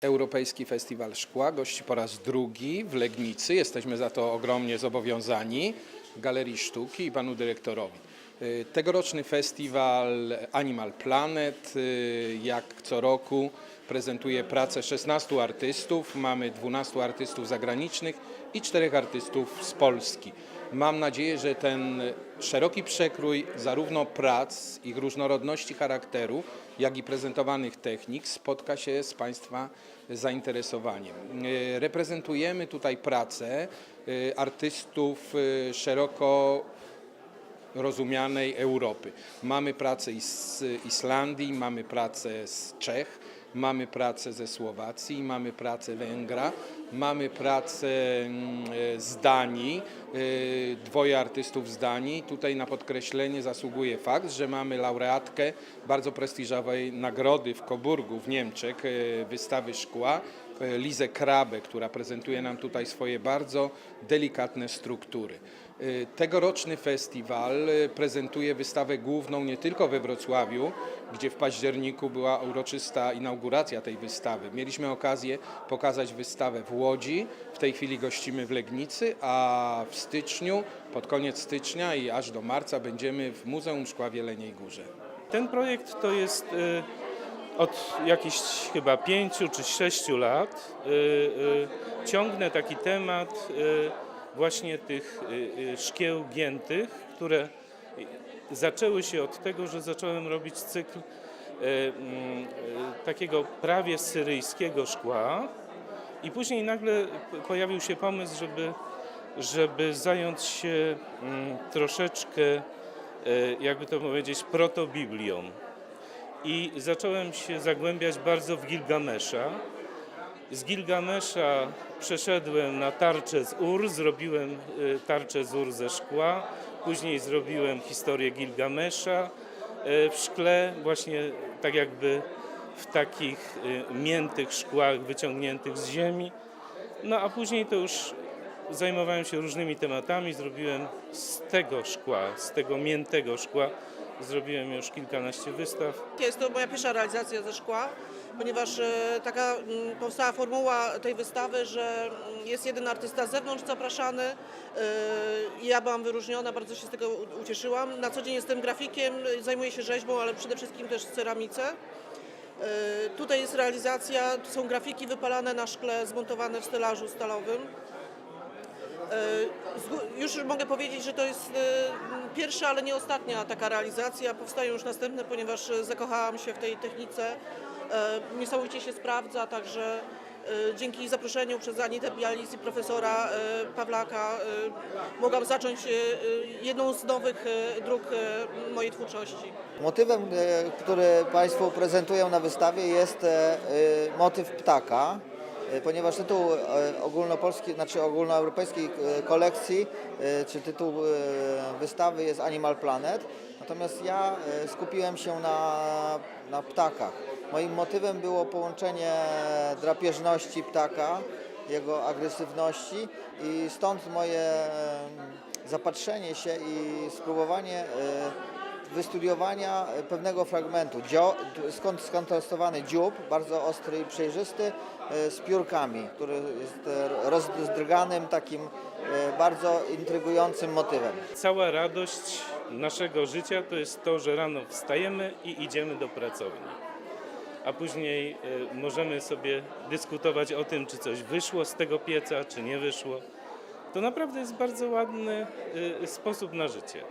Europejski Festiwal Szkła gości po raz drugi w Legnicy. Jesteśmy za to ogromnie zobowiązani Galerii Sztuki i panu dyrektorowi. Y, Tegoroczny festiwal Animal Planet, y, jak co roku, prezentuje pracę 16 artystów. Mamy 12 artystów zagranicznych i 4 artystów z Polski. Mam nadzieję, że ten szeroki przekrój zarówno prac, ich różnorodności charakteru, jak i prezentowanych technik spotka się z Państwa zainteresowaniem. E, Reprezentujemy tutaj pracę artystów szeroko rozumianej Europy. Mamy pracę z Islandii, mamy pracę z Czech, mamy pracę ze Słowacji, mamy pracę Węgra, mamy pracę mm, e, z Danii, e, dwoje artystów z Danii. Tutaj na podkreślenie zasługuje fakt, że mamy laureatkę bardzo prestiżowej nagrody w Coburgu w Niemczech, e, wystawy szkła, Lizę Krabę, która prezentuje nam tutaj swoje bardzo delikatne struktury. Tegoroczny festiwal prezentuje wystawę główną nie tylko we Wrocławiu, gdzie w październiku była uroczysta inauguracja tej wystawy. Mieliśmy okazję pokazać wystawę w Łodzi, w tej chwili gościmy w Legnicy, a w styczniu, pod koniec stycznia i aż do marca będziemy w Muzeum Szkła w Jeleniej Górze. Ten projekt to jest y, od jakichś chyba pięciu czy sześciu lat. y, y, Ciągnę taki temat właśnie tych szkieł giętych, które zaczęły się od tego, że zacząłem robić cykl mm, takiego prawie syryjskiego szkła i później nagle pojawił się pomysł, żeby, żeby zająć się mm, troszeczkę, y, jakby to powiedzieć, protobiblią. I zacząłem się zagłębiać bardzo w Gilgamesza. Z Gilgamesza przeszedłem na tarczę z Ur, zrobiłem y, tarczę z Ur ze szkła, później zrobiłem historię Gilgamesza y, w szkle, właśnie tak jakby w takich y, miętych szkłach wyciągniętych z ziemi. No a później to już zajmowałem się różnymi tematami, zrobiłem z tego szkła, z tego miętego szkła, zrobiłem już kilkanaście wystaw. Jest to moja pierwsza realizacja ze szkła, ponieważ e, taka mm, powstała formuła tej wystawy, że mm, jest jeden artysta z zewnątrz zapraszany i ja byłam wyróżniona, bardzo się z tego ucieszyłam. Na co dzień jestem grafikiem, zajmuję się rzeźbą, ale przede wszystkim też ceramice. E, Tutaj jest realizacja, są grafiki wypalane na szkle, zmontowane w stelażu stalowym. Zgó- Już mogę powiedzieć, że to jest e, pierwsza, ale nie ostatnia taka realizacja. Powstają już następne, ponieważ zakochałam się w tej technice. Niesamowicie się sprawdza, także dzięki zaproszeniu przez Anitę Bialis i profesora e, Pawlaka e, mogłam zacząć e, e, jedną z nowych e, dróg e, mojej twórczości. Motywem, e, który Państwu prezentują na wystawie jest e, e, motyw ptaka, e, ponieważ tytuł e, ogólnopolskiej, znaczy ogólnoeuropejskiej e, kolekcji, e, czy tytuł e, wystawy jest Animal Planet, natomiast ja e, skupiłem się na, na ptakach. Moim motywem było połączenie drapieżności ptaka, jego agresywności i stąd moje zapatrzenie się i spróbowanie e, wystudiowania pewnego fragmentu, dzio, skąd skontrastowany dziób, bardzo ostry i przejrzysty, e, z piórkami, który jest rozdrganym takim bardzo intrygującym motywem. Cała radość naszego życia to jest to, że rano wstajemy i idziemy do pracowni. A później y, możemy sobie dyskutować o tym, czy coś wyszło z tego pieca, czy nie wyszło. To naprawdę jest bardzo ładny y, sposób na życie.